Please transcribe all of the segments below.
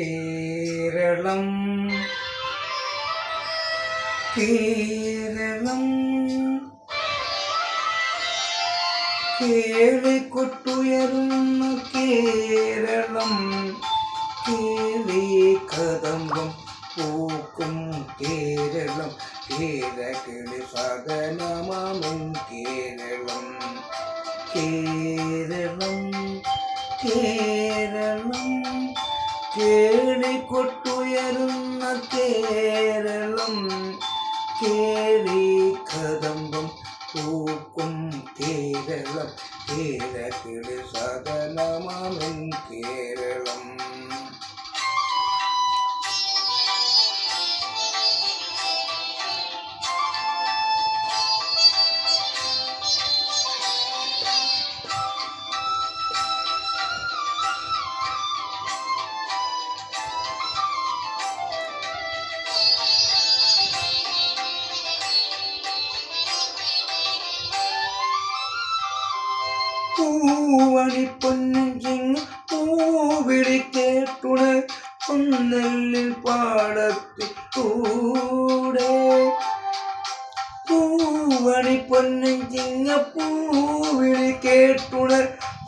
കേരളം. കേരളം. കേളിക്കൊട്ടുയരുന്ന കേരളം. കേളി കദമ്പം പൂക്കും കേരളം. കേരകിളി സദനമാമും കേരളം. കേരളം കേരളം. കേളിക്കൊട്ടുയരുന്ന കേരളം കേളി കദംബം പൂക്കും കേരളം കേരളത്തിൽ സദനമാമൻ കേരളം. പൂവണി പൊന്നിങ് പൂവിളി കേട്ടുണ ഒന്നല്ലിൽ പാടത്തിൽ പൂവണി പൊന്നിങ് പൂവിളി കേട്ടുണ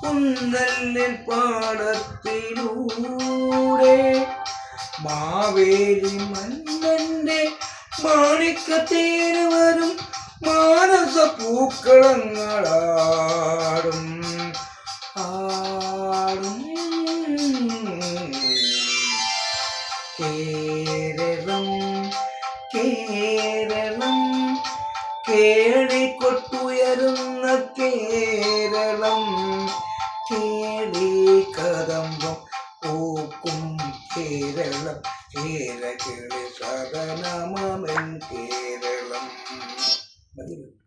കുന്നല്ലിൽ പാടത്തിലൂടെ മാവേലി മന്നന്റെ മാണിക്കത്തേന് വരും മാനസ പൂക്കളങ്ങളാടും കേരളം കേരളം. കേളിക്കൊട്ടുയരുന്ന കേരളം. കേളി കദമ്പം പൂക്കും കേരളം. കേരകിളി സദനമൻ കേരളം.